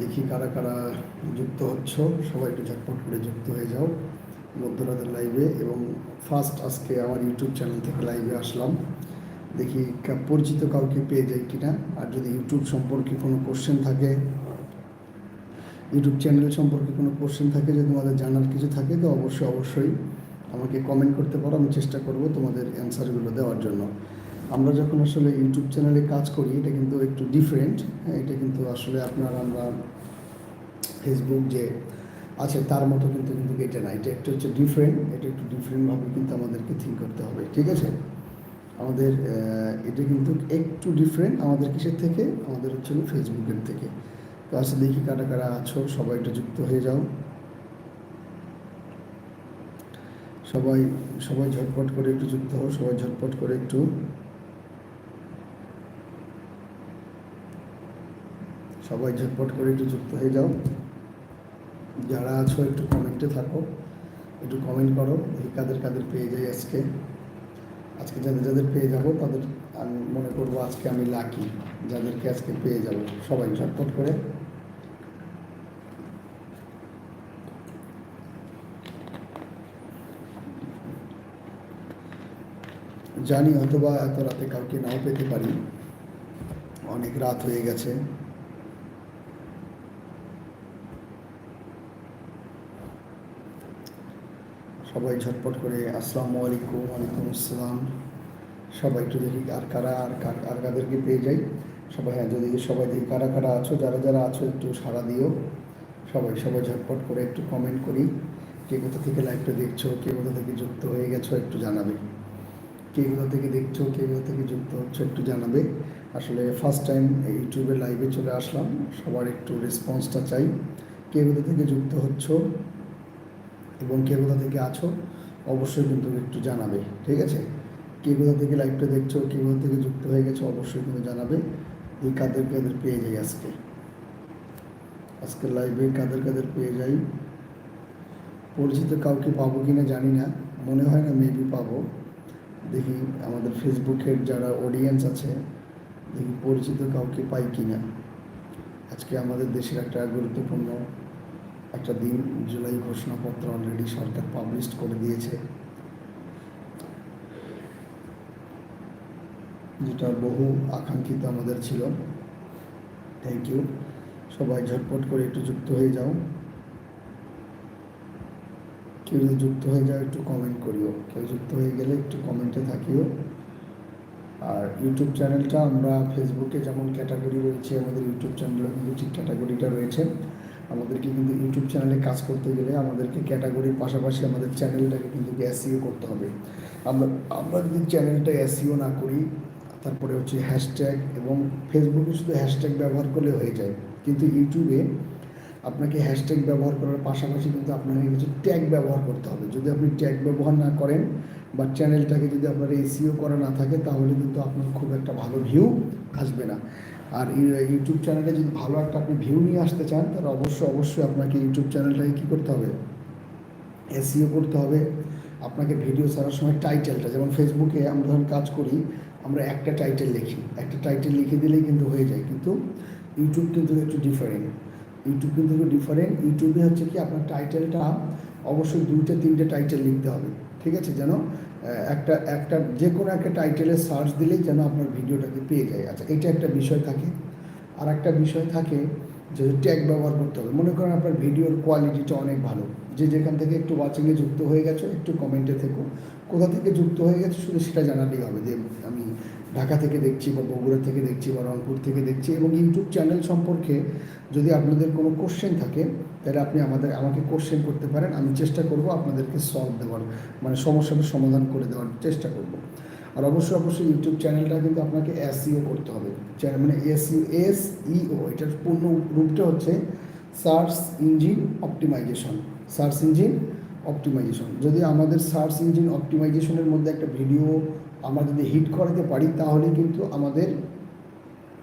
দেখি কারা কারা যুক্ত হচ্ছ। সবাই একটু ঝটপট করে যুক্ত হয়ে যাও, মধ্যরাতের লাইভে এবং ফার্স্ট আজকে আমার ইউটিউব চ্যানেল থেকে লাইভে আসলাম। দেখি পরিচিত কাউকে পেয়ে যাই কিনা। আর যদি ইউটিউব সম্পর্কে কোনো কোশ্চেন থাকে ইউটিউব চ্যানেল সম্পর্কে কোনো কোশ্চেন থাকে যদি তোমাদের জানার কিছু থাকে, তো অবশ্যই অবশ্যই আমাকে কমেন্ট করতে পারো। আমি চেষ্টা করব তোমাদের অ্যান্সারগুলো দেওয়ার জন্য। আমরা যখন আসলে ইউটিউব চ্যানেলে কাজ করি, এটা কিন্তু একটু ডিফারেন্ট হ্যাঁ এটা কিন্তু আসলে আপনার আমরা ফেসবুক যে আছে, তার মতো কিন্তু কিন্তু এটা না। এটা একটু হচ্ছে ডিফারেন্ট এটা একটু ডিফারেন্টভাবে কিন্তু আমাদেরকে থিঙ্ক করতে হবে, ঠিক আছে? আমাদের এটা কিন্তু একটু ডিফারেন্ট আমাদের কিসের থেকে? আমাদের হচ্ছে ফেসবুকের থেকে। তো আসলে দেখি কারা কারা আছো, সবাই একটু যুক্ত হয়ে যাও। সবাই সবাই ঝটপট করে একটু যুক্ত হও, সবাই ঝটপট করে একটু সবাই ঝটপট করে একটু যুক্ত হয়ে যাও। যারা আছো একটু কমেন্টে থাকো, একটু কমেন্ট করো এই কাদের কাদের পেয়ে যাই আজকে। আজকে যাদের যাদের পেয়ে যাব, তাদের আমি মনে করব আজকে আমি লাকি যাদেরকে আজকে পেয়ে যাব। সবাই ঝটপট করে। জানি হয়তোবা এত রাতে কাউকে নাও পেতে পারি। অনেক রাত হয়ে গেছে। সবাই ঝটপট করে আসসালামু আলাইকুম, ওয়ালাইকুম আসসালাম। সবাই একটু দেখি আর কারা আর আর কাদেরকে পেয়ে যাই। সবাই হ্যাঁ যদি সবাই দেখি কারা কারা আছো, যারা যারা আছো, একটু সাড়া দিও। সবাই সবাই ঝটপট করে একটু কমেন্ট করি। কে কোথা থেকে লাইভটা দেখছ, কে কোথা থেকে যুক্ত হয়ে গেছো, একটু জানাবে। কে কোথা থেকে দেখছ, কে কোথা থেকে যুক্ত হচ্ছে, একটু জানাবে। আসলে ফার্স্ট টাইম ইউটিউবে লাইভে চলে আসলাম। সবার একটু রেসপন্সটা চাই। কে কোথা থেকে যুক্ত হচ্ছ এবং কে কোথা থেকে আছো, অবশ্যই কিন্তু একটু জানাবে, ঠিক আছে? কে কোথা থেকে লাইভটা দেখছ, কে কোথা থেকে যুক্ত হয়ে গেছো, অবশ্যই কিন্তু জানাবে। এই কাদের কাদের পেয়ে যাই আজকে? আজকের লাইভে কাদের কাদের পেয়ে যাই? পরিচিত কাউকে পাবো কি না জানি না, মনে হয় না মেবি পাবো। দেখি আমাদের ফেসবুকের যারা অডিয়েন্স আছে, দেখি পরিচিত কাউকে পাই কি না আজকে আমাদের দেশের একটা গুরুত্বপূর্ণ একটা দিন জুলাই ঘোষণাপত্র অলরেডি সরকার পাবলিশ করে দিয়েছে। যেটা বহু আকাঙ্ক্ষিত আমাদের ছিল। থ্যাংক ইউ সবাই ঝটপট করে একটু যুক্ত হয়ে যাও। কেউ যদি যুক্ত হয়ে যাও, একটু কমেন্ট করিও। কেউ যুক্ত হয়ে গেলে একটু কমেন্টে থাকিও। আর ইউটিউব চ্যানেলটা আমরা ফেসবুকে যেমন ক্যাটাগরি রয়েছে, আমাদের ইউটিউব চ্যানেলে কিন্তু ঠিক ক্যাটাগরিটা রয়েছে। আমাদেরকে কিন্তু ইউটিউব চ্যানেলে কাজ করতে গেলে আমাদেরকে ক্যাটাগরির পাশাপাশি আমাদের চ্যানেলটাকে কিন্তু এসইও করতে হবে। আমরা আমরা যদি চ্যানেলটা এসইও না করি, তারপরে হচ্ছে হ্যাশট্যাগ এবং ফেসবুকে শুধু হ্যাশট্যাগ ব্যবহার করলে হয়ে যায়। কিন্তু ইউটিউবে আপনাকে হ্যাশট্যাগ ব্যবহার করার পাশাপাশি কিন্তু আপনাকে কিছু ট্যাগ ব্যবহার করতে হবে। যদি আপনি ট্যাগ ব্যবহার না করেন বা চ্যানেলটাকে যদি আপনার এসিও করা না থাকে, তাহলে কিন্তু আপনার খুব একটা ভালো ভিউ আসবে না। আর ইউটিউব চ্যানেলে যদি ভালো একটা আপনি ভিউ নিয়ে আসতে চান, তাহলে অবশ্যই অবশ্যই আপনাকে ইউটিউব চ্যানেলটাকে কী করতে হবে? এসিও করতে হবে। আপনাকে ভিডিও ছাড়ার সময় টাইটেলটা যেমন ফেসবুকে আমরা যখন কাজ করি, আমরা একটা টাইটেল লিখি। একটা টাইটেল লিখে দিলেই কিন্তু হয়ে যায়। কিন্তু ইউটিউব কিন্তু একটু ডিফারেন্ট ইউটিউব কিন্তু একটু ডিফারেন্ট ইউটিউবে হচ্ছে কি আপনার টাইটেলটা অবশ্যই দুইটা, তিনটে টাইটেল লিখতে হবে। ঠিক আছে? যেন একটা একটা যে কোনো একটা টাইটেলে সার্চ দিলেই যেন আপনার ভিডিওটাকে পেয়ে যায় আচ্ছা এটা একটা বিষয় থাকে। আর একটা বিষয় থাকে যে ট্যাগ ব্যবহার করতে হবে। মনে করেন আপনার ভিডিওর কোয়ালিটিটা অনেক ভালো। যে যেখান থেকে একটু ওয়াচিংয়ে যুক্ত হয়ে গেছো, একটু কমেন্টে থেকো। কোথা থেকে যুক্ত হয়ে গেছে, শুধু সেটা জানালেই হবে যে আমি ঢাকা থেকে দেখছি বা বগুড়া থেকে দেখছি বা রংপুর থেকে দেখছি এবং ইউটিউব চ্যানেল সম্পর্কে যদি আপনাদের কোনো কোশ্চেন থাকে, তাহলে আপনি আমাদের, আমাকে কোশ্চেন করতে পারেন। আমি চেষ্টা করব আপনাদেরকে সলভ দেওয়ার মানে সমস্যাটার সমাধান করে দেওয়ার চেষ্টা করব। আর অবশ্যই অবশ্যই ইউটিউব চ্যানেলটা কিন্তু আপনাকে এসইও করতে হবে। মানে এসইও এস ইও এটার পূর্ণ রূপটা হচ্ছে search engine optimisation. Search engine optimisation যদি আমাদের সার্চ ইঞ্জিন অপটিমাইজেশনের মধ্যে একটা ভিডিও আমরা যদি হিট করাতে পারি, তাহলে কিন্তু আমাদের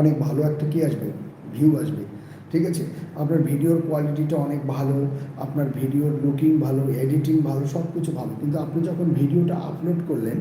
অনেক ভালো একটা কি আসবে? ভিউ আসবে। ঠিক আছে? আপনার ভিডিওর কোয়ালিটিটা অনেক ভালো, আপনার ভিডিওর লুকিং ভালো এডিটিং ভালো সব কিছু ভালো। কিন্তু আপনি যখন ভিডিওটা আপলোড করলেন,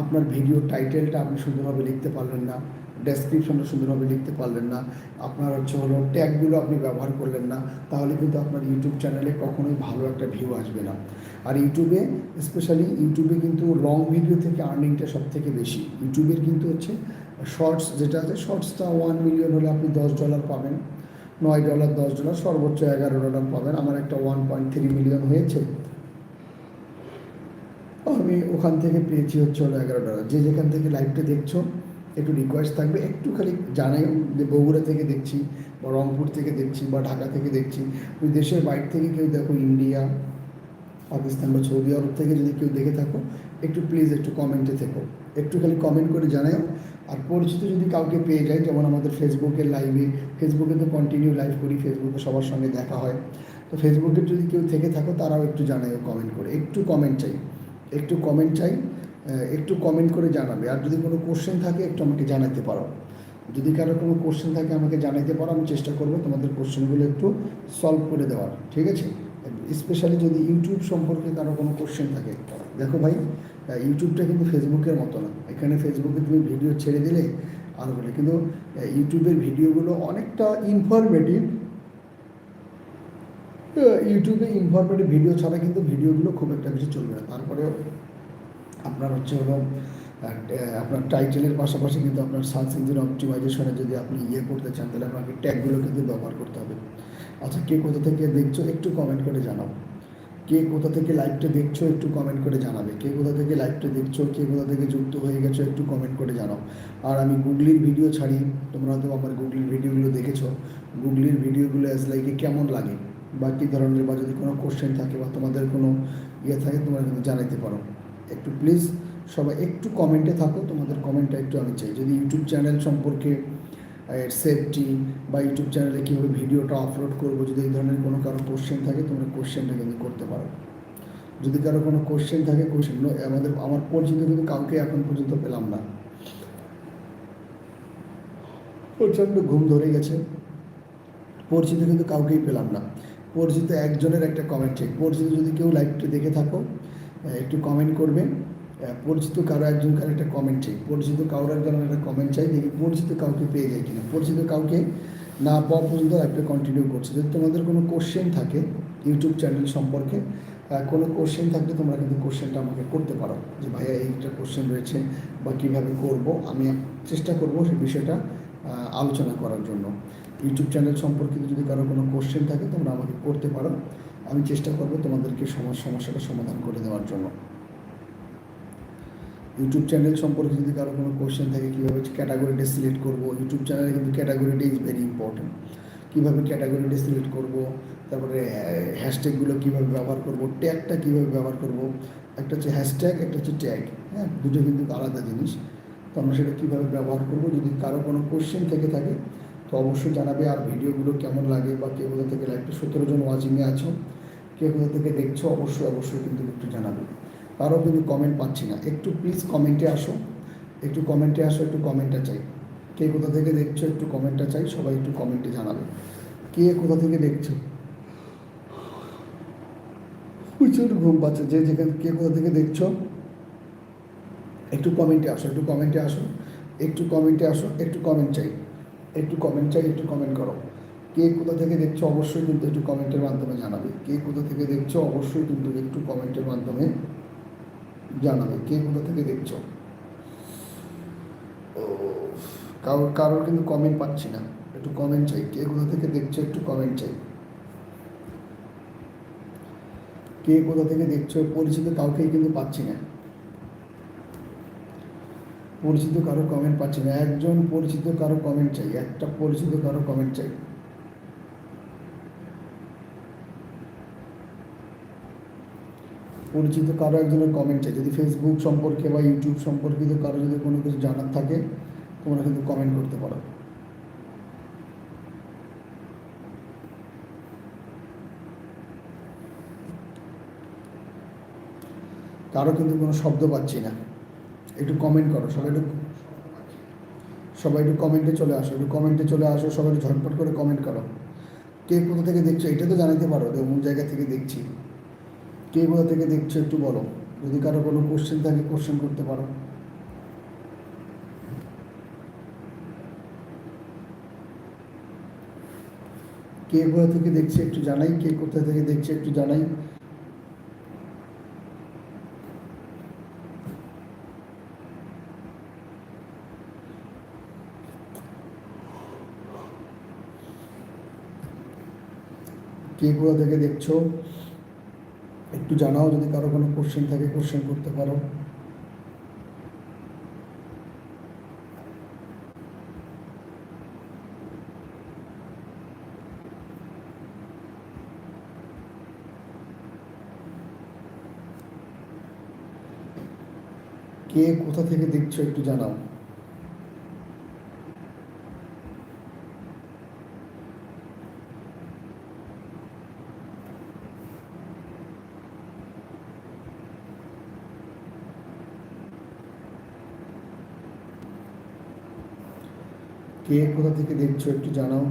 আপনার ভিডিওর টাইটেলটা আপনি সুন্দরভাবে লিখতে পারলেন না। ডেসক্রিপশনটা সুন্দরভাবে লিখতে পারলেন না। আপনার হচ্ছে হলো ট্যাগগুলো আপনি ব্যবহার করলেন না, তাহলে কিন্তু আপনার ইউটিউব চ্যানেলে কখনোই ভালো একটা ভিউ আসবে না। আর ইউটিউবে স্পেশালি ইউটিউবে কিন্তু লং ভিডিও থেকে আর্নিংটা সব থেকে বেশি। ইউটিউবের কিন্তু হচ্ছে শর্টস যেটা আছে শর্টসটা ওয়ান মিলিয়ন হলে আপনি দশ ডলার পাবেন, নয় ডলার দশ ডলার সর্বোচ্চ এগারো ডলার পাবেন। আমার একটা ওয়ান পয়েন্ট থ্রি মিলিয়ন হয়েছে। আমি ওখান থেকে পেয়েছি হচ্ছে হলো এগারো ডলার যে যেখান থেকে লাইভটা দেখছ একটু রিকোয়েস্ট থাকবে একটু খালি জানাই যে বগুড়া থেকে দেখছি বা রংপুর থেকে দেখছি বা ঢাকা থেকে দেখছি। দেশের বাইরে থেকে কেউ দেখো ইন্ডিয়া, পাকিস্তান বা সৌদি আরব থেকে যদি কেউ দেখে থাকো, একটু প্লিজ একটু কমেন্টে থেকো। একটু খালি কমেন্ট করে জানাও আর পরিচিত যদি কাউকে পেয়ে যায়, যেমন আমাদের ফেসবুকের লাইভে ফেসবুকে তো কন্টিনিউ লাইভ করি ফেসবুকে সবার সঙ্গে দেখা হয়। তো ফেসবুকে যদি কেউ থেকে থাকো, তারাও একটু জানাও কমেন্ট করে। একটু কমেন্ট চাই। একটু কমেন্ট চাই। একটু কমেন্ট করে জানাবে। আর যদি কোনো কোশ্চেন থাকে, একটু আমাকে জানাতে পারো। যদি কারও কোনো কোশ্চেন থাকে, আমাকে জানাতে পারো, আমি চেষ্টা করব তোমাদের কোশ্চেনগুলো একটু সলভ করে দেওয়ার। ঠিক আছে? স্পেশালি যদি ইউটিউব সম্পর্কে কারও কোনো কোশ্চেন থাকে। দেখো ভাই ইউটিউবটা কিন্তু ফেসবুকের মতো না। এখানে ফেসবুকে তুমি ভিডিও ছেড়ে দিলে আর বলে কিন্তু ইউটিউবের ভিডিওগুলো অনেকটা ইনফরমেটিভ ইউটিউবে ইনফরমেটিভ ভিডিও ছাড়া কিন্তু ভিডিওগুলো খুব একটা বেশি চলবে না। তারপরেও আপনার হচ্ছে হলো আপনার টাইটেলের পাশাপাশি কিন্তু আপনার সার্চ ইঞ্জিন অপটিমাইজেশনে যদি আপনি ইয়ে করতে চান, তাহলে আপনাকে ট্যাগগুলো কিন্তু ব্যবহার করতে হবে। আচ্ছা কে কোথা থেকে দেখছ একটু কমেন্ট করে জানাও। কে কোথা থেকে লাইভটা দেখছ একটু কমেন্ট করে জানাবে। কে কোথা থেকে লাইভটা দেখছ, কে কোথা থেকে যুক্ত হয়ে গেছো একটু কমেন্ট করে জানাও। আর আমি গুগলির ভিডিও ছাড়ি, তোমরা হয়তো আমার গুগলির ভিডিওগুলো দেখেছ। গুগলির ভিডিওগুলো অ্যাজ লাইকে কেমন লাগে? বা কী ধরনের, বা যদি কোনো কোশ্চেন থাকে বা তোমাদের কোনো ইয়ে থাকে, তোমরা কিন্তু জানাইতে পারো। একটু প্লিজ সবাই একটু কমেন্টে থাকো, তোমাদের কমেন্টটা একটু আমি চাই। যদি ইউটিউব চ্যানেল সম্পর্কে এর সেফটি বা ইউটিউব চ্যানেলে কীভাবে ভিডিওটা আপলোড করব, যদি এই ধরনের কোনো কারও কোশ্চেন থাকে, তোমরা কোশ্চেনটা কিন্তু করতে পারো। যদি কারও কোনো কোশ্চেন থাকে কোশ্চেন আমাদের, আমার পরিচিত কিন্তু কাউকে এখন পর্যন্ত পেলাম না। প্রচণ্ড ঘুম ধরে গেছে। পরিচিত কিন্তু কাউকেই পেলাম না। পরিচিত একজনের একটা কমেন্ট ঠিক পরিচিত যদি কেউ লাইভটা দেখে থাকো একটু কমেন্ট করবে পরিচিত কারও একজন কারও একটা কমেন্ট চাই। পরিচিত কারোর একজন একটা কমেন্ট চাই, দেখি পরিচিত কাউকে পেয়ে যায় কিনা। পরিচিত কাউকে না পাওয়া পর্যন্ত লাইভটা কন্টিনিউ করছে। যদি তোমাদের কোনো কোশ্চেন থাকে ইউটিউব চ্যানেল সম্পর্কে কোনো কোশ্চেন থাকলে তোমরা কিন্তু কোশ্চেনটা আমাকে করতে পারো। যে ভাইয়া এইটা কোশ্চেন রয়েছে বা কীভাবে করব, আমি চেষ্টা করব সেই বিষয়টা আলোচনা করার জন্য। ইউটিউব চ্যানেল সম্পর্কিত যদি কারও কোনো কোশ্চেন থাকে, তোমরা আমাকে করতে পারো। আমি চেষ্টা করব তোমাদেরকে সমাজ সমস্যাটা সমাধান করে দেওয়ার জন্য। ইউটিউব চ্যানেল সম্পর্কে যদি কারও কোনো কোশ্চেন থাকে, কীভাবে ক্যাটাগরিটা সিলেক্ট করব? ইউটিউব চ্যানেলে কিন্তু ক্যাটাগরিটা ইজ ভেরি ইম্পর্টেন্ট কীভাবে ক্যাটাগরিটা সিলেক্ট করব? তারপরে হ্যাশট্যাগুলো কীভাবে ব্যবহার করব? ট্যাগটা কীভাবে ব্যবহার করব? একটা হচ্ছে হ্যাশট্যাগ একটা হচ্ছে ট্যাগ হ্যাঁ দুটো কিন্তু আলাদা জিনিস। তো আমরা সেটা কীভাবে ব্যবহার করব? যদি কারও কোনো কোয়েশ্চেন থেকে থাকে, তো অবশ্যই জানাবে আর ভিডিওগুলো কেমন লাগে বা কে কোথা থেকে লাইভটা সতেরো জন ওয়াচিংয়ে আছো। কে কোথা থেকে দেখছ অবশ্যই অবশ্যই কিন্তু একটু জানাবে কারও কিন্তু কমেন্ট পাচ্ছি না একটু প্লিজ কমেন্টে আসো একটু কমেন্টে আসো একটু কমেন্টটা চাই কে কোথা থেকে দেখছ একটু কমেন্টটা চাই সবাই একটু কমেন্টে জানাবে কে কোথা থেকে দেখছ প্রচুর ঘুম পাচ্ছে যে যেখানে কে কোথা থেকে দেখছ একটু কমেন্টে আসো একটু কমেন্টে আসো একটু কমেন্টে আসো একটু কমেন্ট চাই একটু কমেন্ট চাই একটু কমেন্ট করো কে কোথা থেকে দেখছ অবশ্যই কিন্তু একটু কমেন্টের মাধ্যমে জানাবে। কে কোথা থেকে দেখছ অবশ্যই কিন্তু একটু কমেন্টের মাধ্যমে জানাবে। কে কোথা থেকে দেখছ? কারোর কারোর কিন্তু কমেন্ট পাচ্ছি না। একটু কমেন্ট চাই। কে কোথা থেকে দেখছ একটু কমেন্ট চাই। কে কোথা থেকে দেখছ? পরিচিত কাউকেই কিন্তু পাচ্ছি না। পরিচিত কারও কমেন্ট পাচ্ছি না। একজন পরিচিত কারও কমেন্ট চাই। একটা পরিচিত কারও কমেন্ট চাই। পরিচিত কারও একজনের কমেন্ট চাই যদি ফেসবুক সম্পর্কে বা ইউটিউব সম্পর্কিত কারও যদি কোনো কিছু জানার থাকে, তোমরা কিন্তু কমেন্ট করতে পারো। কারও কিন্তু কোনো শব্দ পাচ্ছি না। একটু কমেন্ট করো, সবাই একটু সবাই একটু কমেন্টে চলে আসো, একটু কমেন্টে চলে আসো, সবাই একটু ঝটপট করে কমেন্ট করো। কে কোথা থেকে দেখছ? এটা তো জানাতে পারো যে কোন জায়গা থেকে দেখছি? কে থেকে দেখছ একটু বলো। যদি কারও কোনো কোশ্চেন থাকে কোশ্চেন করতে পারো। কে কোথা থেকে দেখছে একটু জানাই, কে কোথা থেকে দেখছে একটু জানাই। কে কোথা থেকে দেখছ? একটু জানাও যদি কারও কোনো কোশ্চেন থাকে কোশ্চেন করতে পারো। কে কোথা থেকে দেখছ একটু জানাও। কে কোথা থেকে দেখছ একটু জানাও।